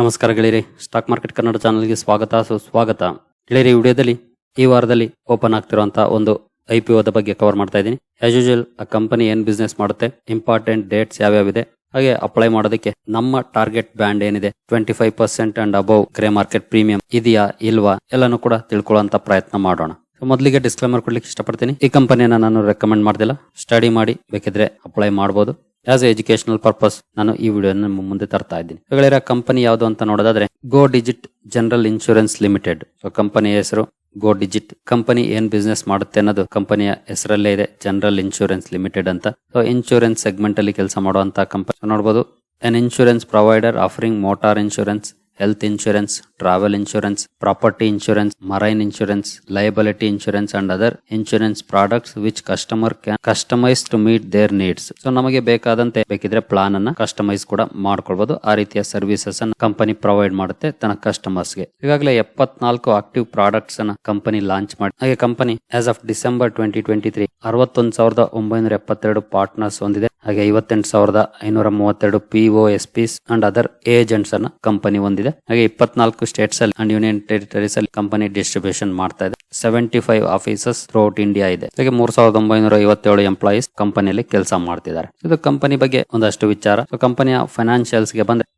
ನಮಸ್ಕಾರ ಗೆಳೆಯರಿ. Stock market Kannada ಚಾನಲ್ಗೆ ಸ್ವಾಗತ, ಸುಸ್ವಾಗತ. ಗೆಳೆಯರಿ ವಿಡಿಯೋದಲ್ಲಿ, ಈ ವಾರದಲ್ಲಿ ಓಪನ್ ಆಗ್ತಿರುವಂತಹ ಒಂದು ಐ ಪಿ ಒದ ಬಗ್ಗೆ ಕವರ್ ಮಾಡ್ತಾ ಇದ್ದೀನಿ. ಆಸ್ ಯೂಶುವಲ್ ಆ ಕಂಪನಿ ಏನ್ ಬಿಸ್ನೆಸ್ ಮಾಡುತ್ತೆ ಇಂಪಾರ್ಟೆಂಟ್ ಡೇಟ್ಸ್ ಯಾವ್ಯಾವಿದೆ, ಹಾಗೆ ಅಪ್ಲೈ ಮಾಡೋದಕ್ಕೆ ನಮ್ಮ ಟಾರ್ಗೆಟ್ ಬ್ಯಾಂಡ್ ಏನಿದೆ twenty five percent and above grey market premium ಇದೆಯಾ, ಇಲ್ವಾ, ಎಲ್ಲಾನು ಕೂಡ ತಿಳ್ಕೊಳ್ಳುವಂತ ಪ್ರಯತ್ನ ಮಾಡೋಣ. ಮೊದಲಿಗೆ ಡಿಸ್ಕ್ಲೇಮರ್ ಕೊಡ್ಲಿಕ್ಕೆ ಇಷ್ಟಪಡ್ತೀನಿ. ಈ ಕಂಪನಿಯನ್ನು ನಾನು ರೆಕಮೆಂಡ್ ಮಾಡ್ದಿಲ್ಲ. ಸ್ಟಡಿ ಮಾಡಿ, ಬೇಕಿದ್ರೆ ಅಪ್ಲೈ ಮಾಡಬಹುದು ಆಸ್ ಎ ಎಜುಕೇಶನಲ್ ಪರ್ಪಸ್ ನಾನು ಈ ವಿಡಿಯೋ ನಿಮ್ಮ ಮುಂದೆ ತರ್ತಾ ಇದ್ದೀನಿ. ಹೇಳಿರೋ ಕಂಪನಿ ಯಾವುದು ಅಂತ ನೋಡೋದಾದ್ರೆ Go Digit general insurance limited so ಕಂಪನಿಯ ಹೆಸರು ಗೋ ಡಿಜಿಟ್ ಕಂಪನಿ ಏನ್ ಬಿಸ್ನೆಸ್ ಮಾಡುತ್ತೆ ಅನ್ನೋದು ಕಂಪನಿಯ ಹೆಸರಲ್ಲೇ ಇದೆ ಜನರಲ್ ಇನ್ಶೂರೆನ್ಸ್ ಲಿಮಿಟೆಡ್ ಅಂತ. ಸೊ ಇನ್ಶೂರೆನ್ಸ್ ಸೆಗ್ಮೆಂಟ್ ಅಲ್ಲಿ ಕೆಲಸ ಮಾಡುವಂತ ಕಂಪನಿ ನೋಡಬಹುದು an insurance provider offering motor insurance health insurance travel insurance property insurance marine insurance liability insurance and other insurance products which customer can customise to meet their needs so ನಮಗೆ ಬೇಕಾದಂತೆ ಬೇಕಿದ್ರೆ plan ಅನ್ನ customise ಕೂಡ ಮಾಡ್ಕೊಳ್ಬಹುದು ಆ ರೀತಿಯ services ಅನ್ನ company provide ಮಾಡುತ್ತೆ ತನ್ನ ಕಸ್ಟಮರ್ಸ್ಗೆ. ಈಗಾಗಲೇ ಎಪ್ಪತ್ನಾಲ್ಕು ಆಕ್ಟಿವ್ ಪ್ರಾಡಕ್ಟ್ಸ್ ಅನ್ನ ಕಂಪನಿ ಲಾಂಚ್ ಮಾಡಿ. ಹಾಗೆ company as of December twenty twenty three ಅರವತ್ತೊಂದು ಸಾವಿರದ ಒಂಬೈನೂರ ಎಪ್ಪತ್ತೆರಡು ಪಾರ್ಟ್ನರ್ಸ್ ಹೊಂದಿದೆ. ಹಾಗೆ ಐವತ್ತೆಂಟು ಸಾವಿರದ ಐನೂರ ಮೂವತ್ತೆರಡು PO S PS and other agents ಅನ್ನ ಕಂಪನಿ ಹೊಂದಿದೆ. ಹಾಗೆ ಇಪ್ಪತ್ನಾಲ್ಕು ಸ್ಟೇಟ್ಸ್ ಅಲ್ಲಿ ಅಂಡ್ ಯೂನಿಯನ್ ಟೆರಿಟರೀಸ್ ಅಲ್ಲಿ ಕಂಪನಿ ಡಿಸ್ಟ್ರಿಬ್ಯೂಷನ್ ಮಾಡ್ತಾ ಇದೆ. Seventy five offices throughout India ಇದೆ. ಹಾಗೆ ಮೂರ್ ಸಾವಿರದ ಒಂಬೈನೂರ ಐವತ್ತೇಳು ಎಂಪ್ಲಾಯೀಸ್ ಕಂಪನಿಯಲ್ಲಿ ಕೆಲಸ ಮಾಡ್ತಿದ್ದಾರೆ. ಇದು ಕಂಪನಿ ಬಗ್ಗೆ ಒಂದಷ್ಟು ವಿಚಾರ. ಸೊ ಕಂಪನಿಯ ಫೈನಾನ್ಷಿಯಲ್ಸ್ಗೆ ಬಂದ್ರೆ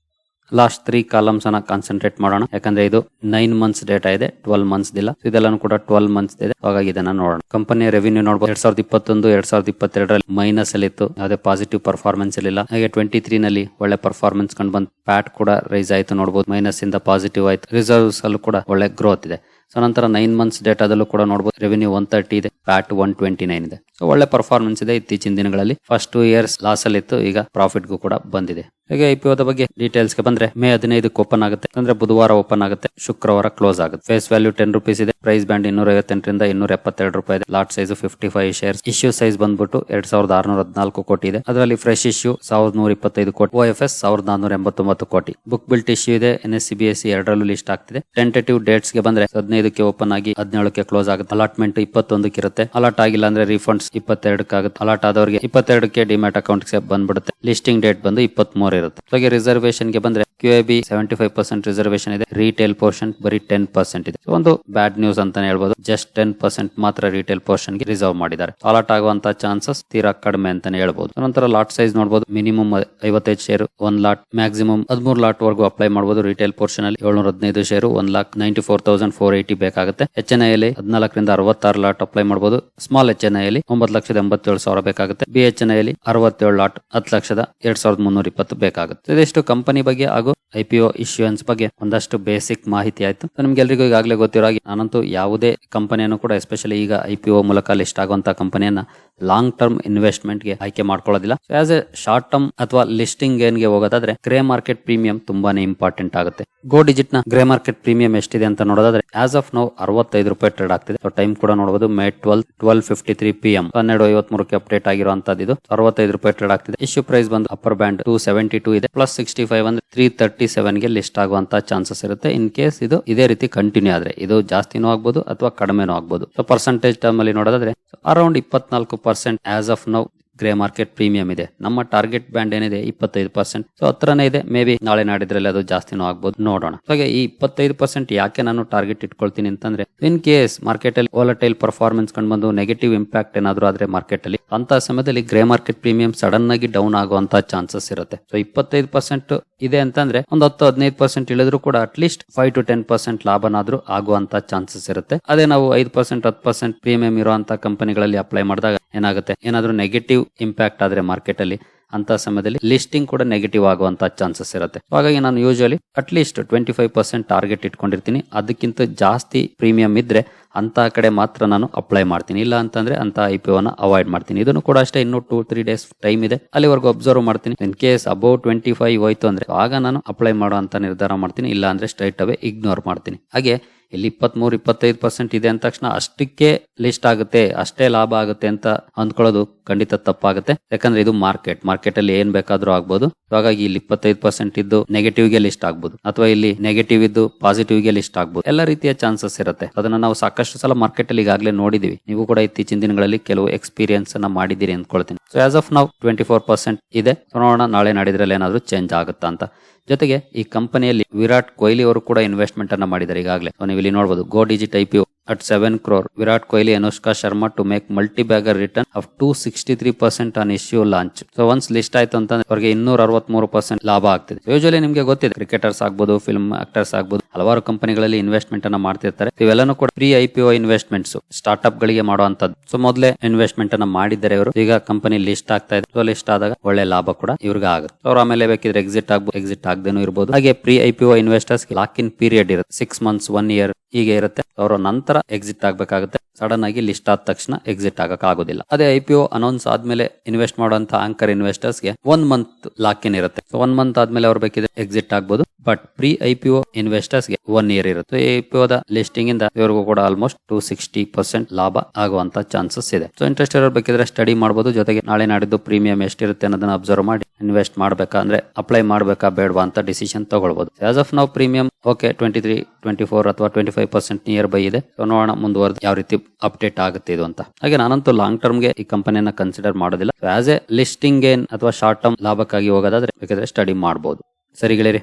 ಲಾಸ್ಟ್ ತ್ರೀ ಕಾಲಮ್ಸ್ ಅನ್ನ ಕಾನ್ಸಂಟ್ರೇಟ್ ಮಾಡೋಣ. ಯಾಕಂದ್ರೆ ಇದು ನೈನ್ ಮಂತ್ಸ್ ಡೇಟಾ ಇದೆ ಟ್ವೆಲ್ ಮಂತ್ಸ್ ಇಲ್ಲ ಇದೆಲ್ಲಾನು ಕೂಡ ಟ್ವೆಲ್ ಮಂತ್ಸ್ ಇದೆ. ಹಾಗಾಗಿ ಇದನ್ನ ನೋಡೋಣ. ಕಂಪನಿಯ ರೆವಿನ್ಯೂ ನೋಡಬಹುದು ಎರಡ್ ಸಾವಿರದ ಇಪ್ಪತ್ತೊಂದು, ಎರಡ್ ಸಾವಿರದ ಇಪ್ಪತ್ತೆರಡರಲ್ಲಿ ಮೈನಸ್ ಅಲ್ಲಿ ಇತ್ತು. ಯಾವುದೇ ಪಾಸಿಟಿವ್ ಪರ್ಫಾರ್ಮೆನ್ಸ್ ಇಲ್ಲ ಹಾಗೆ ಟ್ವೆಂಟಿ ತ್ರೀ ನಲ್ಲಿ ಒಳ್ಳೆ ಪರ್ಫಾರ್ಮೆನ್ಸ್ ಕಂಡು ಬಂದ್ ಪ್ಯಾಟ್ ಕೂಡ ರೈಸ್ ಆಯಿತು ನೋಡಬಹುದು ಮೈನಸ್ ಇಂದ ಪಾಸಿಟಿವ್ ಆಯ್ತು. ರಿಸರ್ವ್ಸ್ ಅಲ್ಲೂ ಕೂಡ ಒಳ್ಳೆ ಗ್ರೋತ್ ಇದೆ. ಸೊ ನಂತರ ನೈನ್ ಮಂತ್ಸ್ ಡೇಟಾದಲ್ಲೂ ಕೂಡ ನೋಡಬಹುದು ರೆವೆನ್ಯೂ ಒನ್ ತರ್ಟಿ ಇದೆ. ಪ್ಯಾಟ್ ಒನ್ ಟ್ವೆಂಟಿ ನೈನ್ ಇದೆ. ಸೊ ಒಳ್ಳೆ ಪರ್ಫಾರ್ಮೆನ್ಸ್ ಇದೆ ಇತ್ತೀಚಿನ ದಿನಗಳಲ್ಲಿ. ಫಸ್ಟ್ ಟೂ ಇಯರ್ಸ್ ಲಾಸ್ ಅಲ್ಲಿ ಇತ್ತು. ಈಗ ಪ್ರಾಫಿಟ್ ಗೂ ಕೂಡ ಬಂದಿದೆ. ಹಾಗೆ ಐ ಪಿ ಬಗ್ಗೆ ಡೀಟೇಲ್ಸ್ಗೆ ಬಂದ್ರೆ ಮೇ ಹದಿನೈದಕ್ಕೆ ಓಪನ್ ಆಗುತ್ತೆ. ಅಂದ್ರೆ ಬುಧವಾರ ಓಪನ್ ಆಗುತ್ತೆ. ಶುಕ್ರವಾರ ಕ್ಲೋಸ್ ಆಗುತ್ತೆ. ಫೇಸ್ ವ್ಯಾಲ್ಯೂ ಟೆನ್ ರುಪೀಸ್ ಇದೆ. ಪ್ರೈಸ್ ಬ್ಯಾಂಡ್ ಇನ್ನೂರ ಐವತ್ತೆಂಟರಿಂದ ಇನ್ನೂರ ಎಪ್ಪತ್ತೆರಡು ರೂಪಾಯಿ ಇದೆ. Lot size fifty five shares issue size ಬಂದ್ಬಿಟ್ಟು ಎರಡ್ ಸಾವಿರದ ಆರ್ನೂರ ಹದಿನಾಲ್ಕು ಕೋಟಿ ಇದೆ. ಅದರಲ್ಲಿ ಫ್ರೆಶ್ ಇಶ್ಯೂ ಸಾವಿರದ ನೂರ ಇಪ್ಪತ್ತೈದು ಕೋಟಿ. ಎಫ್ ಎಸ್ ಸಾವಿರದ ನಾನೂರ ಎಂಬತ್ತೊಂಬತ್ತು ಕೋಟಿ. ಬುಕ್ ಬಿಲ್ಟ್ ಇಶ್ಯೂ ಇದೆ. N S E B S E ಎರಡರಲ್ಲೂ ಲಿಸ್ಟ್ ಆಗ್ತಿದೆ. ಟೆಂಟೇಟಿವ್ ಡೇಟ್ಸ್ಗೆ ಬಂದ್ರೆ ಹದಿನೈದಕ್ಕೆ ಓಪನ್ ಆಗಿ ಹದಿನೇಳಕ್ಕೆ ಕ್ಲೋಸ್ ಆಗುತ್ತೆ. ಅಲಾಟ್ಮೆಂಟ್ ಇಪ್ಪತ್ತೊಂದಕ್ಕೆ ಇರುತ್ತೆ. ಅಲಾಟ್ ಆಗಿಲ್ಲ ಅಂದ್ರೆ ರಿಫಂಡ್ಸ್ ಇಪ್ಪತ್ತೆರಡಕ್ಕೆ ಆಗುತ್ತೆ ಅಲಾಟ್ ಆದವರಿಗೆ ಇಪ್ಪತ್ತೆರಡಕ್ಕೆ ಡಿಮ್ಯಾಟ್ ಅಕೌಂಟ್ಗೆ ಬಂದ್ಬಿಡುತ್ತೆ. ಲಿಸ್ಟಿಂಗ್ ಡೇಟ್ ಬಂದು ಇಪ್ಪತ್ತ್ ಮೂರು ಇರುತ್ತೆ ಹಾಗೆ ರಿಸರ್ವೇಶನ್ಗೆ ಬಂದ್ರೆ Q I B seventy five percent reservation ಇದೆ. ರಿಟೇಲ್ ಪೋರ್ಷನ್ ಬರೀ ಟೆನ್ ಪರ್ಸೆಂಟ್ ಇದೆ. ಒಂದು ಬ್ಯಾಡ್ ನ್ಯೂಸ್ ಅಂತಾನೆ ಹೇಳ್ಬೋದು. ಜಸ್ಟ್ ಟೆನ್ ಪರ್ಸೆಂಟ್ ಮಾತ್ರ ರಿಟೇಲ್ ಪೋರ್ಷನ್ಗೆ ರಿಸರ್ವ್ ಮಾಡಿದ್ದಾರೆ. ಅಲಾಟ್ ಆಗುವಂತ ಚಾನ್ಸಸ್ ತೀರಾ ಕಡಿಮೆ ಅಂತಾನೆ ಹೇಳ್ಬೋದು. ನಂತರ ಲಾಟ್ ಸೈಜ್ ನೋಡಬಹುದು ಮಿನಿಮಮ್ ಐವತ್ತೈದು ಶೇರ್ ಒನ್ ಲಾಟ್ ಮ್ಯಾಕ್ಸಿಮಮ್ ಹದಿಮೂರು ಲಾಟ್ ವರೆಗೂ ಅಪ್ಲೈ ಮಾಡಬಹುದು ರಿಟೇಲ್ ಪೋರ್ಷನ್ ಅಲ್ಲಿ ಏಳ್ನೂರ ಹದಿನೈದು share one lakh ninety four thousand four eighty ಬೇಕಾಗುತ್ತೆ ಎಚ್ ಎನ್ ಅಲ್ಲಿ ಹದಿನಾಲ್ಕರಿಂದ ಅರವತ್ತಾರು ಲಾಟ್ ಅಪ್ಲೈ ಮಾಡಬಹುದು ಸ್ಮಾಲ್ ಎಚ್ ಎನ್ ಅಲ್ಲಿ ಒಂಬತ್ತು ಲಕ್ಷದ ಎಂಬತ್ತೇಳು ಸಾವಿರ ಬೇಕಾಗುತ್ತೆ. ಬಿ ಎಚ್ ಎನ್ ಐ ಅಲ್ಲಿ ಅರವತ್ತೇಳು ಲಾಟ್ ಹತ್ತು ಲಕ್ಷದ ಎರಡ್ ಸಾವಿರದ ಮುನ್ನೂರ ಇಪ್ಪತ್ತು ಬೇಕಾಗುತ್ತೆ. ಇದಿಷ್ಟು ಕಂಪನಿ ಬಗ್ಗೆ ಹಾಗೂ ಐ ಪಿ ಬಗ್ಗೆ ಒಂದಷ್ಟು ಬೇಸಿಕ್ ಮಾಹಿತಿ ಆಯ್ತು. ನಿಮ್ಗೆ ನಿಮ್ಗೆಲ್ರಿಗೂ ಈಗಾಗಲೇ ಗೊತ್ತಿರೋ ಹಾಗೆ ನಾನಂತೂ ಯಾವುದೇ ಕಂಪನಿಯನ್ನು ಕೂಡ ಎಸ್ಪೆಷಲಿ ಈಗ ಐ ಮೂಲಕ ಲಿಸ್ಟ್ ಆಗುವಂತಹ ಕಂಪನಿಯನ್ನ ಲಾಂಗ್ ಟರ್ಮ್ ಇನ್ವೆಸ್ಟ್ಮೆಂಟ್ಗೆ ಆಯ್ಕೆ ಮಾಡ್ಕೊಳ್ಳೋದಿಲ್ಲ. ಆಸ್ ಎ ಶಾರ್ಟ್ ಟರ್ಮ್ ಅಥವಾ ಲಿಸ್ಟಿಂಗ್ ಏನ್ಗೆ ಹೋಗೋದಾದ್ರೆ ಗ್ರೇ ಮಾರ್ಕೆಟ್ ಪ್ರೀಮಿಯಂ ತುಂಬಾನೇ ಇಂಪಾರ್ಟೆಂಟ್ ಆಗುತ್ತೆ. ಗೋ ಡಿಜಿಟ್ನ ಗ್ರೇ ಮಾರ್ಕೆಟ್ ಪ್ರೀಮಿಯಂ ಎಷ್ಟಿದೆ ಅಂತ ನೋಡೋದಾದ್ರೆ ಆಸ್ ಆಫ್ ನೌ ಅರವತ್ತೈದು ರೂಪಾಯಿ ಟ್ರೇಡ್ ಆಗ್ತಿದೆ. ಸೊ ಟೈಮ್ ಕೂಡ ನೋಡಬಹುದು May twelve twelve fifty three P M ಹನ್ನೆರಡು ಐವತ್ಮೂರಕ್ಕೆ ಅಪ್ಡೇಟ್ ಆಗಿರುವಂತದ್ದು ಅರವತ್ತೈದು ರೂಪಾಯಿ ಟ್ರೇಡ್ ಆಗ್ತಿದೆ. ಇಶ್ಯೂ ಪ್ರೈಸ್ ಬಂದು upper band two seventy two ಇದೆ. ಪ್ಲಸ್ ಸಿಕ್ಸ್ಟಿ ಫೈವ್ ಅಂದ್ರೆ ತ್ರೀ ತರ್ಟಿ ಸೆವೆನ್ಗೆ ಲಿಸ್ಟ್ ಆಗುವಂತ ಚಾನ್ಸಸ್ ಇರುತ್ತೆ. ಇನ್ ಕೇಸ್ ಇದು ಇದೇ ರೀತಿ ಕಂಟಿನ್ಯೂ ಆದ್ರೆ, ಇದು ಜಾಸ್ತಿನೂ ಆಗ್ಬಹುದು ಅಥವಾ ಕಡಿಮೆನೂ ಆಗ್ಬಹುದು ಸೊ ಪರ್ಸೆಂಟೇಜ್ ಟರ್ಮ್ ಅಲ್ಲಿ ನೋಡೋದಾದ್ರೆ ಅರೌಂಡ್ ಇಪ್ಪತ್ನಾಲ್ಕು percent as of now grey market premium ಇದೆ. ನಮ್ಮ ಟಾರ್ಗೆಟ್ ಬ್ಯಾಂಡ್ ಏನಿದೆ? ಇಪ್ಪತ್ತೈದು ಪರ್ಸೆಂಟ್ ಸೊ ಹತ್ರನೇ ಇದೆ. ಮೇ ಬಿ ನಾಳೆ ನಾಡಿದ್ರಲ್ಲಿ ಅದು ಜಾಸ್ತಿನೂ ಆಗ್ಬೋದು. ನೋಡೋಣ. ಹಾಗೆ ಈ ಇಪ್ಪತ್ತೈದು ಪರ್ಸೆಂಟ್ ಯಾಕೆ ನಾನು ಟಾರ್ಗೆಟ್ ಇಟ್ಕೊಳ್ತೀನಿ ಅಂತಂದ್ರೆ ಇನ್ ಕೇಸ್ ಮಾರ್ಕೆಟ್ ಅಲ್ಲಿ ವಾಲಟೈಲ್ ಪರ್ಫಾರ್ಮೆನ್ಸ್ ಕಂಡು ಬಂದು ನೆಗೆಟಿವ್ ಇಂಪ್ಯಾಕ್ಟ್ ಏನಾದ್ರು ಆದ್ರೆ ಮಾರ್ಕೆಟ್ ಅಲ್ಲಿ, ಅಂತ ಸಮಯದಲ್ಲಿ ಗ್ರೇ ಮಾರ್ಕೆಟ್ ಪ್ರೀಮಿಯಂ ಸಡನ್ ಆಗಿ ಡೌನ್ ಆಗುವಂತ ಚಾನ್ಸಸ್ ಇರುತ್ತೆ. ಸೊ ಇಪ್ಪತ್ತೈದು ಪರ್ಸೆಂಟ್ ಇದೆ ಅಂತಂದ್ರೆ, ಒಂದು ಹತ್ತು ಹದಿನೈದು ಪರ್ಸೆಂಟ್ ಇಳಿದ್ರು ಕೂಡ at least five to ten percent ಲಾಭನಾದ್ರೂ ಆಗುವಂತ ಚಾನ್ಸಸ್ ಇರುತ್ತೆ. ಅದೇ ನಾವು ಐದು ಪರ್ಸೆಂಟ್ ಹತ್ತು ಪರ್ಸೆಂಟ್ ಪ್ರೀಮಿಯಂ ಇರುವಂತ ಕಂಪನಿಗಳಲ್ಲಿ ಅಪ್ಲೈ ಮಾಡಿದಾಗ ಏನಾಗುತ್ತೆ? ಏನಾದರೂ ನೆಗೆಟಿವ್ ಇಂಪ್ಯಾಕ್ಟ್ ಆದ್ರೆ ಮಾರ್ಕೆಟ್ ಅಲ್ಲಿ ಅಂತ ಸಮಯದಲ್ಲಿ ಲಿಸ್ಟಿಂಗ್ ಕೂಡ ನೆಗೆಟಿವ್ ಆಗುವಂತ ಚಾನ್ಸಸ್ ಇರುತ್ತೆ. ಹಾಗಾಗಿ ನಾನು usually at least twenty five percent target ಇಟ್ಕೊಂಡಿರ್ತೀನಿ. ಅದಕ್ಕಿಂತ ಜಾಸ್ತಿ ಪ್ರೀಮಿಯಂ ಇದ್ರೆ ಅಂತ ಕಡೆ ಮಾತ್ರ ನಾನು ಅಪ್ಲೈ ಮಾಡ್ತೀನಿ. ಇಲ್ಲ ಅಂತಂದ್ರೆ ಅಂತ ಐ ಪಿ ಒನ ಅವಾಯ್ಡ್ ಮಾಡ್ತೀನಿ. ಇದನ್ನು ಕೂಡ ಅಷ್ಟೇ ಇನ್ನೂ ಟೂ ತ್ರೀ ಡೇಸ್ ಟೈಮ್ ಇದೆ. ಅಲ್ಲಿವರೆಗೂ ಅಬ್ಸರ್ವ್ ಮಾಡ್ತೀನಿ. In case above twenty five ಹೋಯ್ತು ಅಂದ್ರೆ ಆಗ ನಾನು ಅಪ್ಲೈ ಮಾಡೋ ಅಂತ ನಿರ್ಧಾರ ಮಾಡ್ತೀನಿ. ಇಲ್ಲ ಅಂದ್ರೆ ಸ್ಟ್ರೈಟ್ ಅವೇ ಇಗ್ನೋರ್ ಮಾಡ್ತೀನಿ. ಹಾಗೆ ಇಲ್ಲಿ ಇಪ್ಪತ್ಮೂರು, ಇಪ್ಪತ್ತೈದು ಪರ್ಸೆಂಟ್ ಇದೆ ಅಂದ ತಕ್ಷಣ ಅಷ್ಟಕ್ಕೆ ಲಿಸ್ಟ್ ಆಗುತ್ತೆ, ಅಷ್ಟೇ ಲಾಭ ಆಗುತ್ತೆ ಅಂತ ಅಂದ್ಕೊಳ್ಳೋದು ಖಂಡಿತ ತಪ್ಪಾಗುತ್ತೆ. ಯಾಕಂದ್ರೆ ಇದು ಮಾರ್ಕೆಟ್. ಮಾರ್ಕೆಟ್ ಅಲ್ಲಿ ಏನ್ ಬೇಕಾದ್ರೂ ಆಗ್ಬೋದು. ಹಾಗಾಗಿ ಇಲ್ಲಿ ಇಪ್ಪತ್ತೈದು ಪರ್ಸೆಂಟ್ ಇದ್ದು ನೆಗೆಟಿವ್ಗೆ ಲಿಸ್ಟ್ ಆಗ್ಬೋದು. ಅಥವಾ ಇಲ್ಲಿ ನೆಗೆಟಿವ್ ಇದ್ದು ಪಾಸಿಟಿವ್ಗೆ ಲಿಸ್ಟ್ ಆಗ್ಬೋದು. ಎಲ್ಲ ರೀತಿಯ ಚಾನ್ಸಸ್ ಇರುತ್ತೆ. ಅದನ್ನ ನಾವು ಸಾಕಷ್ಟು ಸಲ ಮಾರ್ಕೆಟ್ ಅಲ್ಲಿ ಈಗಾಗಲೇ ನೋಡಿದೀವಿ. ನೀವು ಕೂಡ ಇತ್ತೀಚಿನ ದಿನಗಳಲ್ಲಿ ಕೆಲವು ಎಕ್ಸ್ಪೀರಿಯನ್ಸ್ ಅನ್ನ ಮಾಡಿದ್ದೀರಿ ಅಂದ್ಕೊಳ್ತೀನಿ. ಸೊ ಆಸ್ ಆಫ್ ನಾವು ಟ್ವೆಂಟಿ ಫೋರ್ ಪರ್ಸೆಂಟ್ ಇದೆ ನೋಡೋಣ ನಾಳೆ ನಾಡಿದ್ರಲ್ಲಿ ಏನಾದ್ರು ಚೇಂಜ್ ಆಗುತ್ತಾ ಅಂತ. ಜೊತೆಗೆ ಈ ಕಂಪನಿಯಲ್ಲಿ ವಿರಾಟ್ ಕೊಹ್ಲಿ ಅವರು ಕೂಡ ಇನ್ವೆಸ್ಟ್ಮೆಂಟ್ ಅನ್ನ ಮಾಡಿದ್ದಾರೆ ಈಗಾಗಲೇ. ನೀವು ಇಲ್ಲಿ ನೋಡಬಹುದು Go Digit I at crore Virat Kohli Anushka Sharma to make multibagger return of two sixty three percent on issue launch so once list ಆಯ್ತು ಅಂತಂದ್ರೆ ಅವರಿಗೆ ಇನ್ನೂರ ಅರವತ್ಮೂರು ಪರ್ಸೆಂಟ್ ಲಾಭ ಆಗ್ತಿದೆ. ಯೂಶಲಿ ನಿಮಗೆ ಗೊತ್ತಿದೆ ಕ್ರಿಕೆಟರ್ಸ್ ಆಗ್ಬೋದು ಫಿಲ್ಮ್ ಆಕ್ಟರ್ಸ್ ಆಗ್ಬೋದು, ಹಲವಾರು ಕಂಪನಿಗಳಲ್ಲಿ ಇನ್ವೆಸ್ಟ್ಮೆಂಟ್ ಅನ್ನ ಮಾಡ್ತಿರ್ತಾರೆ. ಇವೆಲ್ಲನೂ ಕೂಡ pre I P O investments startup ಗಳಿಗೆ ಮಾಡುವಂತದ್ದು ಸೊ ಮೊದಲೇ ಇನ್ವೆಸ್ಟ್ಮೆಂಟ್ ಅನ್ನ ಮಾಡಿದ್ದಾರೆ ಇವರು. ಈಗ ಕಂಪನಿ ಲಿಸ್ಟ್ ಆಗ್ತಾ ಇದೆ. ಲಿಸ್ಟ್ ಆದಾಗ ಒಳ್ಳೆ ಲಾಭ ಕೂಡ ಇವ್ರಿಗೆ ಆಗುತ್ತೆ. ಅವ್ರು ಆಮೇಲೆ ಬೇಕಿದ್ರೆ ಎಕ್ಸಿಟ್ ಆಗ್ಬೋದು ಎಕ್ಸಿಟ್ ಆಗದೇನೂ ಇರ್ಬೋದು. ಹಾಗೆ pre I P O investors lock in period ಇರುತ್ತೆ. ಸಿಕ್ಸ್ ಮಂತ್ಸ್ ಒನ್ ಇಯರ್ ಹೀಗೆ ಇರುತ್ತೆ. ಅವರ ನಂತರ ಎಕ್ಸಿಟ್ ಆಗಬೇಕಾಗುತ್ತೆ. ಸಡನ್ ಆಗಿ ಲಿಸ್ಟ್ ಆದ ತಕ್ಷಣ ಎಕ್ಸಿಟ್ ಆಗಕ್ ಆಗೋದಿಲ್ಲ ಅದೇ ಐ ಪಿ ಒ ಅನೌನ್ಸ್ ಆದ್ಮೇಲೆ ಇನ್ವೆಸ್ಟ್ ಮಾಡುವಂತ ಆಂಕರ್ ಇನ್ವೆಸ್ಟರ್ಸ್ಗೆ ಒನ್ ಮಂತ್ ಲಾಕ್ ಇನ್ ಇರುತ್ತೆ ಒನ್ ಮಂತ್ ಆದ್ಮೇಲೆ ಅವ್ರು ಬೇಕಿದ್ರೆ ಎಕ್ಸಿಟ್ ಆಗ್ಬೋದು. But pre I P O ಇನ್ವೆಸ್ಟರ್ಸ್ಗೆ one year ಇರುತ್ತೆ. ಐ ಪಿ ಲಿಸ್ಟಿಂಗ್ ಇಂದ ಇವರಿಗೂ ಕೂಡ ಆಲ್ಮೋಸ್ಟ್ ಟೂ ಸಿಕ್ಸ್ಟಿ ಪರ್ಸೆಂಟ್ ಲಾಭ ಆಗುವಂತ ಚಾನ್ಸಸ್ ಇದೆ. ಸೊ ಇಂಟ್ರೆಸ್ಟ್ ಇರೋರು ಬೇಕಿದ್ರೆ ಸ್ಟಡಿ ಮಾಡಬಹುದು ಜೊತೆಗೆ ನಾಳೆ ನಾಡಿದ್ದು ಪ್ರೀಮಿಯಂ ಎಷ್ಟಿರುತ್ತೆ ಅನ್ನೋದನ್ನ ಅಬ್ಸರ್ವ್ ಮಾಡಿ ಇನ್ವೆಸ್ಟ್ ಮಾಡ್ಬೇಕಾ ಅಂದ್ರೆ ಅಪ್ಲೈ ಮಾಡ್ಬೇಕಾ ಬೇಡವಾ ಅಂತ ಡಿಸಿಷನ್ ತಗೊಳ್ಬಹುದು ಆಸ್ ಆಫ್ ನಾವು premium okay twenty three twenty four ಅಥವಾ twenty five percent near by ಇದೆ. ಸೊ ನೋಡೋಣ ಮುಂದುವರೆದು ಯಾವ ರೀತಿ ಅಪ್ಡೇಟ್ ಆಗುತ್ತೆ ಇದು ಅಂತ. ಹಾಗೆ ನಾನಂತೂ ಲಾಂಗ್ ಟರ್ಮ್ಗೆ ಈ ಕಂಪನಿಯನ್ನ ಕನ್ಸಿಡರ್ ಮಾಡೋದಿಲ್ಲ. ಆಸ್ ಎ ಲಿಸ್ಟಿಂಗ್ ಏನ್ ಅಥವಾ ಶಾರ್ಟ್ ಟರ್ಮ್ ಲಾಭಕ್ಕಾಗಿ ಹೋಗೋದಾದ್ರೆ ಬೇಕಾದ್ರೆ ಸ್ಟಡಿ ಮಾಡಬಹುದು ಸರಿ ಗೆಳೆಯರಿ.